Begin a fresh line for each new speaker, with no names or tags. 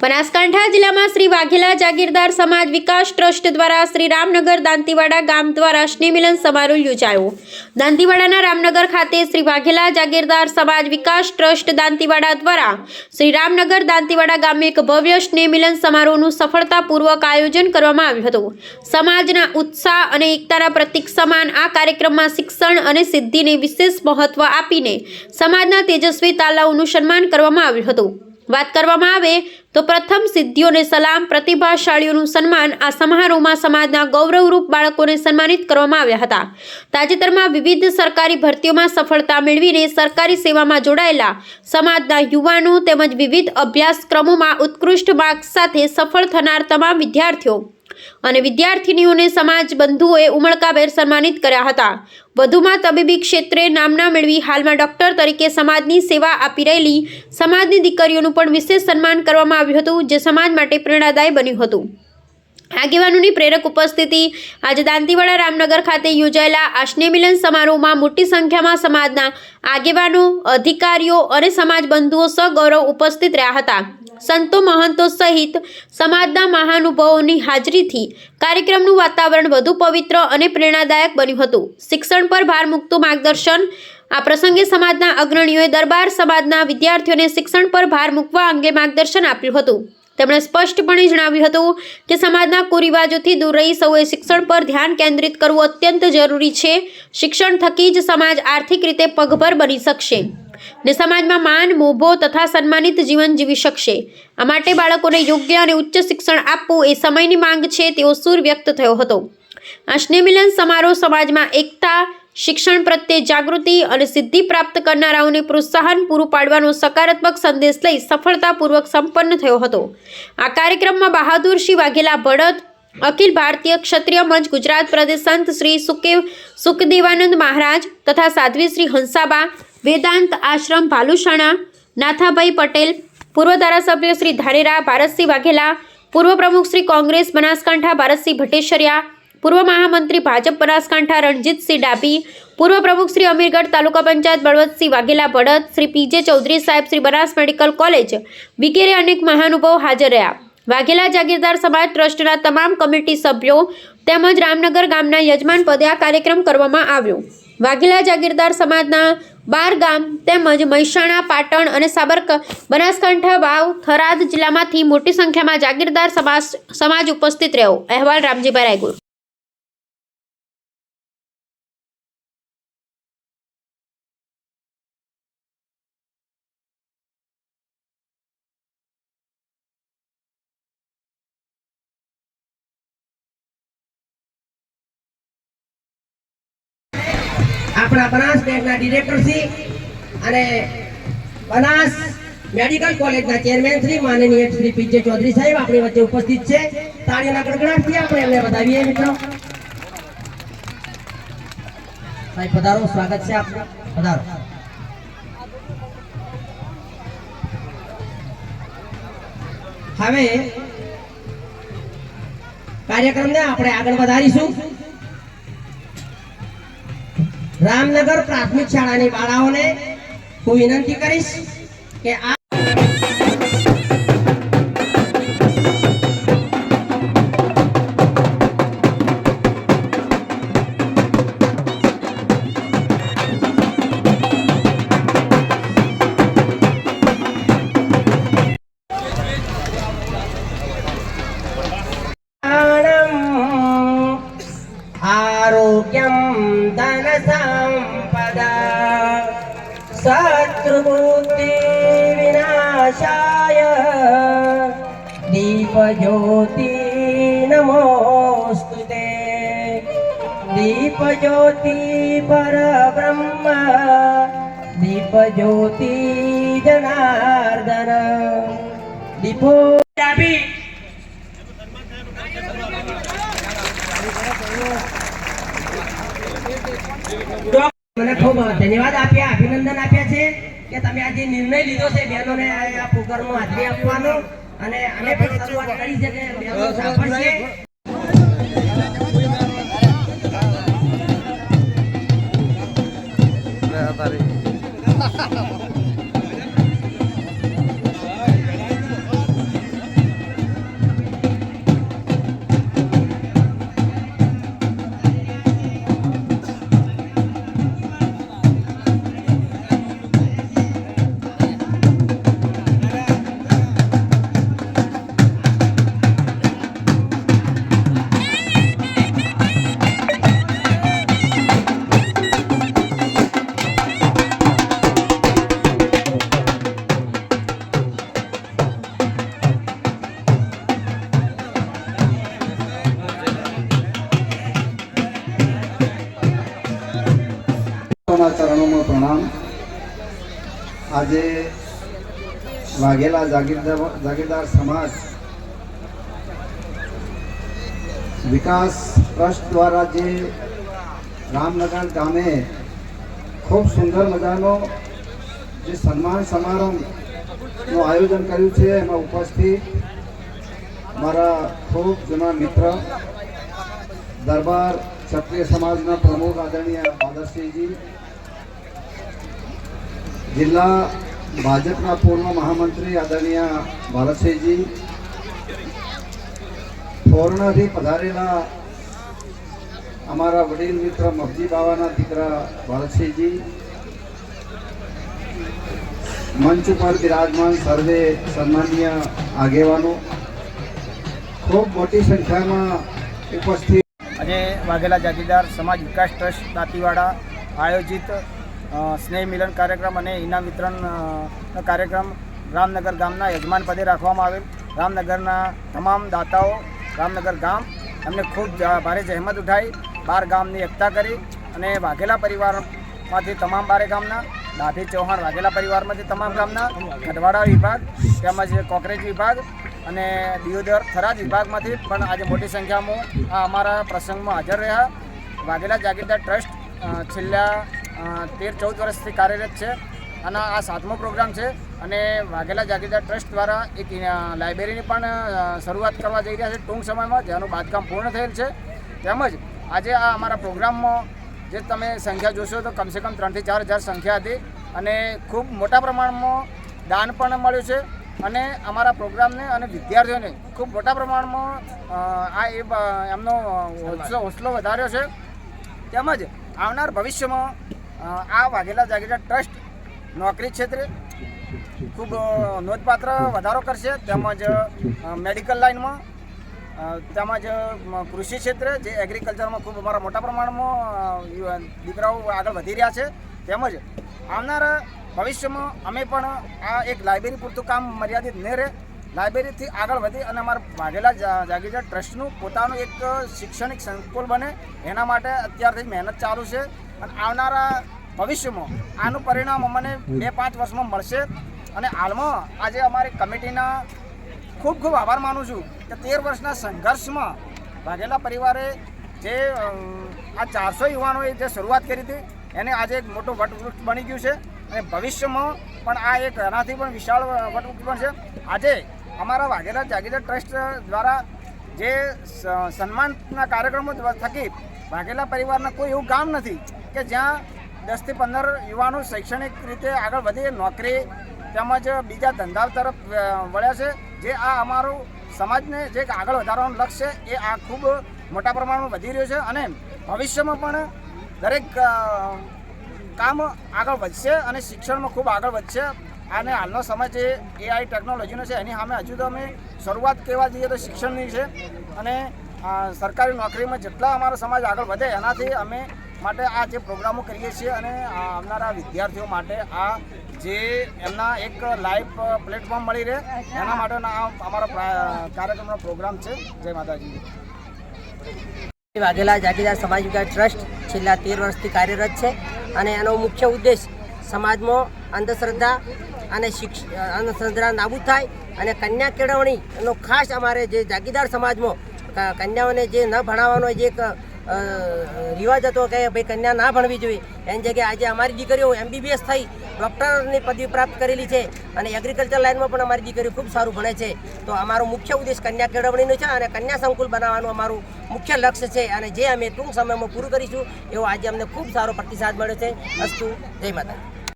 બનાસકાંઠા જિલ્લામાં શ્રી વાઘેલા જાગીરદાર સમાજ વિકાસ ટ્રસ્ટ દ્વારા શ્રી રામનગર દાંતીવાડા ગામ દ્વારા સ્નેહમિલન સમારોહ યોજાયો. દાંતીવાડાના રામનગર ખાતે શ્રી વાઘેલા જાગીરદાર સમાજ વિકાસ ટ્રસ્ટ દાંતીવાડા દ્વારા શ્રી રામનગર દાંતીવાડા ગામે એક ભવ્ય સ્નેહમિલન સમારોહનું સફળતાપૂર્વક આયોજન કરવામાં આવ્યું હતું. સમાજના ઉત્સાહ અને એકતાના પ્રતિક સમાન આ કાર્યક્રમમાં શિક્ષણ અને સિદ્ધિને વિશેષ મહત્વ આપીને સમાજના તેજસ્વી તાલાઓનું સન્માન કરવામાં આવ્યું હતું. વાત કરવામાં આવે તો પ્રથમ સિદ્ધિઓને સલામ, પ્રતિભાશાળીઓનું સન્માન, આ સમારોહમાં સમાજના ગૌરવરૂપ બાળકોને સન્માનિત કરવામાં આવ્યા હતા. તાજેતરમાં વિવિધ સરકારી ભરતીઓમાં સફળતા મેળવીને સરકારી સેવામાં જોડાયેલા સમાજના યુવાનો તેમજ વિવિધ અભ્યાસક્રમોમાં ઉત્કૃષ્ટ માર્ક્સ સાથે સફળ થનાર તમામ વિદ્યાર્થીઓ અને વિદ્યાર્થિનીઓને સમાજ બંધુઓએ ઉમળકાભેર સન્માનિત કર્યા હતા. વધુમાં તબીબી ક્ષેત્રે નામના મેળવી હાલમાં ડોક્ટર તરીકે સમાજની સેવા આપી રહેલી સમાજની દીકરીઓનું પણ વિશેષ સન્માન કરવામાં આવ્યું હતું, જે સમાજ માટે પ્રેરણાદાયી બન્યું હતું. આગેવાનોની પ્રેરક ઉપસ્થિતિ આજે દાંતીવાડા રામનગર ખાતે યોજાયેલા આ સ્નેહમિલન સમારોહમાં મોટી સંખ્યામાં સમાજના આગેવાનો, અધિકારીઓ અને સમાજ બંધુઓ સગૌરવ ઉપસ્થિત રહ્યા હતા. સંતો મહંતો સહિત સમાજના મહાનુભાવોની હાજરીથી કાર્યક્રમનું વાતાવરણ વધુ પવિત્ર અને પ્રેરણાદાયક બન્યું હતું. શિક્ષણ પર ભાર મૂકતું માર્ગદર્શન. આ પ્રસંગે સમાજના અગ્રણીઓએ દરબાર સમાજના વિદ્યાર્થીઓને શિક્ષણ પર ભાર મૂકવા અંગે માર્ગદર્શન આપ્યું હતું. તેમણે સ્પષ્ટપણે જણાવ્યું હતું કે સમાજના કુરિવાજોથી દૂર રહી સૌએ શિક્ષણ પર ધ્યાન કેન્દ્રિત કરવું અત્યંત જરૂરી છે. શિક્ષણ થકી જ સમાજ આર્થિક રીતે પગભર બની શકશે. ને સમાજમાં માન, મોભો તથા સન્માનિત જીવન જીવી શકશે. આ માટે બાળકોને યોગ્ય અને ઉચ્ચ શિક્ષણ આપવું એ સમયની માંગ છે તેવો સૂર વ્યક્ત થયો હતો. આ સ્નેહમિલન સમારોહ સમાજમાં એકતા, શિક્ષણ પ્રત્યે જાગૃતિ અને સિદ્ધિ પ્રાપ્ત કરનારાઓને પ્રોત્સાહન પૂરું પાડવાનો સકારાત્મક સંદેશ લઈ સફળતાપૂર્વક સંપન્ન થયો હતો. આ કાર્યક્રમમાં બહાદુરસિંહ વાઘેલા ભડત અખિલ ભારતીય ક્ષત્રિય મંચ ગુજરાત પ્રદેશ સંત શ્રી સુકેવ સુખદેવાનંદ મહારાજ તથા સાધ્વી શ્રી હંસાબા, વેદાંત આશ્રમ ભાલુશાણા, નાથાભાઈ પટેલ, પૂર્વ ધારાસભ્ય શ્રી ધારેરા ભારતસિંહ વાઘેલા, પૂર્વ પ્રમુખ શ્રી કોંગ્રેસ બનાસકાંઠા ભારતસિંહ ભટ્ટેશ્વરિયા પૂર્વ મહામંત્રી ભાજપ બનાસકાંઠા રણજીતસિંહ ડાભી, પૂર્વ પ્રમુખ શ્રી અમીરગઢ તાલુકા પંચાયત બળવંતસિંહ વાઘેલા ભડત, શ્રી પીજે ચૌધરી સાહેબ, શ્રી બનાસ મેડિકલ કોલેજ, વગેરે અનેક મહાનુભાવો હાજર રહ્યા. વાઘેલા જાગીરદાર સમાજ ટ્રસ્ટના તમામ કમિટી સભ્યો તેમજ રામનગર ગામના યજમાન પદે આ કાર્યક્રમ કરવામાં આવ્યો. વાઘેલા જાગીરદાર સમાજના બાર ગામ તેમજ મહેસાણા, પાટણ અને સાબરક બનાસકાંઠા, વાવ, થરાદ જિલ્લામાંથી મોટી સંખ્યામાં જાગીરદાર સમાજ સમાજ ઉપસ્થિત રહ્યો. અહેવાલ રામજીભાઈ રાયગુર
આપણા બનાસ બેંકના ડિરેક્ટર શ્રી અને બનાસ મેડિકલ કોલેજના ચેરમેન શ્રી માનનીય શ્રી પીજે ચૌધરી સાહેબ આપણી વચ્ચે ઉપસ્થિત છે. તાળીના ગડગડાટથી આપણે એમને બતાવીએ મિત્રો. સાહેબ, પધારો. સ્વાગત છે આપનું. પધારો. હવે કાર્યક્રમને આપણે આગળ વધારીશું. રામનગર પ્રાથમિક શાળાની બાળાઓને હું વિનંતી કરીશ કે આ જ્યોતિ નમોસ્તુ તે દીપ જ્યોતિ પરબ્રહ્મ દીપ જ્યોતિ જનાર્દન દીપો મને ખૂબ ધન્યવાદ આપ્યા અભિનંદન આપ્યા છે કે તમે આજે નિર્ણય લીધો છે બહેનોને આ પ્રોગ્રામમાં હાજરી આપવાનો. અને અમે પણ શરૂઆત કરી છે કે બહેનો સાંભળશે
ચરણોમાં પ્રણામ. આજે વાઘેલા જાગીરદાર જાગીરદાર સમાજ વિકાસ ટ્રસ્ટ દ્વારા જે રામનગર ગામે ખૂબ સુંદર મજાનો જે સન્માન સમારંભનું આયોજન કર્યું છે, એમાં ઉપસ્થિત મારા ખૂબ જૂના મિત્ર દરબાર ક્ષત્રિય સમાજના પ્રમુખ આદરણીય આદર્શસિંહજી જિલ્લા ભાજપના પૂર્વ મહામંત્રી આદરણીય ભારતસિંહજી, ફોરણાથી પધારેલા અમારા વડીલ મિત્ર મફજી બાવાના દીકરા ભારતસિંહજી, મંચ ઉપર બિરાજમાન સર્વે સન્માનીય આગેવાનો, ખૂબ મોટી સંખ્યામાં ઉપસ્થિત
અને વાઘેલા જાગીરદાર સમાજ વિકાસ ટ્રસ્ટ દાંતીવાડા આયોજિત સ્નેહ મિલન કાર્યક્રમ અને ઇનામ વિતરણ કાર્યક્રમ રામનગર ગામના યજમાન પદે રાખવામાં આવેલ. રામનગરના તમામ દાતાઓ રામનગર ગામ એમને ખૂબ ભારે જહેમત ઉઠાવી બાર ગામની એકતા કરી અને વાઘેલા પરિવારમાંથી તમામ બારે ગામના દાઢી ચૌહાણ વાઘેલા પરિવારમાંથી તમામ ગામના ગઢવાડા વિભાગ તેમજ કોકરેજ વિભાગ અને દિયોદર થરાદ વિભાગમાંથી પણ આજે મોટી સંખ્યામાં આ અમારા પ્રસંગમાં હાજર રહ્યા. વાઘેલા જાગીરદાર ટ્રસ્ટ છેલ્લા તેર ચૌદ વર્ષથી કાર્યરત છે અને આ સાતમો પ્રોગ્રામ છે અને વાઘેલા જાગીરદાર ટ્રસ્ટ દ્વારા એક લાઇબ્રેરીની પણ શરૂઆત કરવા જઈ રહ્યા છે ટૂંક સમયમાં જેનું બાંધકામ પૂર્ણ થયેલ છે. તેમજ આજે આ અમારા પ્રોગ્રામમાં જે તમે સંખ્યા જોશો તો કમસે કમ ત્રણથી ચાર હજાર સંખ્યા હતી અને ખૂબ મોટા પ્રમાણમાં દાન પણ મળ્યું છે અને અમારા પ્રોગ્રામને અને વિદ્યાર્થીઓને ખૂબ મોટા પ્રમાણમાં આ એ એમનો હોસલો હોંસલો વધાર્યો છે. તેમજ આવનાર ભવિષ્યમાં આ વાઘેલા જાગીરા ટ્રસ્ટ નોકરી ક્ષેત્રે ખૂબ નોંધપાત્ર વધારો કરશે. તેમજ મેડિકલ લાઇનમાં તેમજ કૃષિ ક્ષેત્રે જે એગ્રીકલ્ચરમાં ખૂબ અમારા મોટા પ્રમાણમાં દીકરાઓ આગળ વધી રહ્યા છે. તેમજ, આવનારા ભવિષ્યમાં અમે પણ આ એક લાઇબ્રેરી પૂરતું કામ મર્યાદિત ન રહે. લાઇબ્રેરીથી આગળ વધી અને અમારા વાઘેલા જાગીરા ટ્રસ્ટનું પોતાનું એક શૈક્ષણિક સંકુલ બને. એના માટે અત્યારથી મહેનત ચાલુ છે. અને આવનારા ભવિષ્યમાં આનું પરિણામ અમને બે પાંચ વર્ષમાં મળશે. અને હાલમાં આજે અમારી કમિટીના ખૂબ ખૂબ આભાર માનું છું કે તેર વર્ષના સંઘર્ષમાં વાઘેલા પરિવારે જે આ ચારસો યુવાનોએ જે શરૂઆત કરી હતી એને આજે એક મોટું વટવૃક્ષ બની ગયું છે. અને ભવિષ્યમાં પણ આ એક એનાથી પણ વિશાળ વટવૃક્ષ બનશે આજે અમારા વાઘેલા જાગીરદાર ટ્રસ્ટ દ્વારા જે સન્માનના કાર્યક્રમો થકી વાઘેલા પરિવારના કોઈ એવું ગામ નથી કે જ્યાં દસથી પંદર યુવાનો શૈક્ષણિક રીતે આગળ વધી, નોકરી તેમજ બીજા ધંધા તરફ વળ્યા છે. જે આ અમારું સમાજને જે આગળ વધારવાનું લક્ષ્ય છે, એ આ ખૂબ મોટા પ્રમાણમાં વધી રહ્યું છે અને ભવિષ્યમાં પણ દરેક કામ આગળ વધશે અને શિક્ષણમાં ખૂબ આગળ વધશે. અને હાલનો સમય જે એઆઈ ટેકનોલોજીનો છે, એની સામે હજુ તો અમે શરૂઆત કહેવા જઈએ તો શિક્ષણની છે. અને સરકારી નોકરીમાં જેટલા અમારો સમાજ આગળ વધે, એનાથી અમે માટે આ જે પ્રોગ્રામો કરીએ છીએ અને આવનારા વિદ્યાર્થીઓ માટે આ જે એમના એક લાઈવ પ્લેટફોર્મ મળી રહે, એના માટેના આ અમારો કાર્યક્રમનો પ્રોગ્રામ છે. જય માતાજી.
વાઘેલા જાગીરદાર સમાજ વિકાસ ટ્રસ્ટ છેલ્લા તેર વર્ષથી કાર્યરત છે અને એનો મુખ્ય ઉદ્દેશ સમાજમાં અંધશ્રદ્ધા અને શિક્ષ, અંધશ્રદ્ધા નાબૂદ થાય અને કન્યા કેળવણીનો ખાસ અમારે જે જાગીરદાર સમાજમાં કન્યાઓને જે ન ભણાવવાનો જે એક રિવાજ હતો કે ભાઈ કન્યા ના ભણવી જોઈએ. એની જગ્યાએ આજે અમારી દીકરીઓ એમબીબીએસ થઈ, ડૉક્ટરની પદવી પ્રાપ્ત કરેલી છે અને એગ્રીકલ્ચર લાઇનમાં પણ અમારી દીકરીઓ ખૂબ સારું ભણે છે. તો અમારો મુખ્ય ઉદ્દેશ કન્યા કેળવણીનો છે અને કન્યા સંકુલ બનાવવાનું અમારું મુખ્ય લક્ષ્ય છે અને જે અમે ટૂંક સમયમાં પૂરું કરીશું એવો આજે અમને ખૂબ સારો પ્રતિસાદ મળ્યો છે. અસ્તુ, જય માતા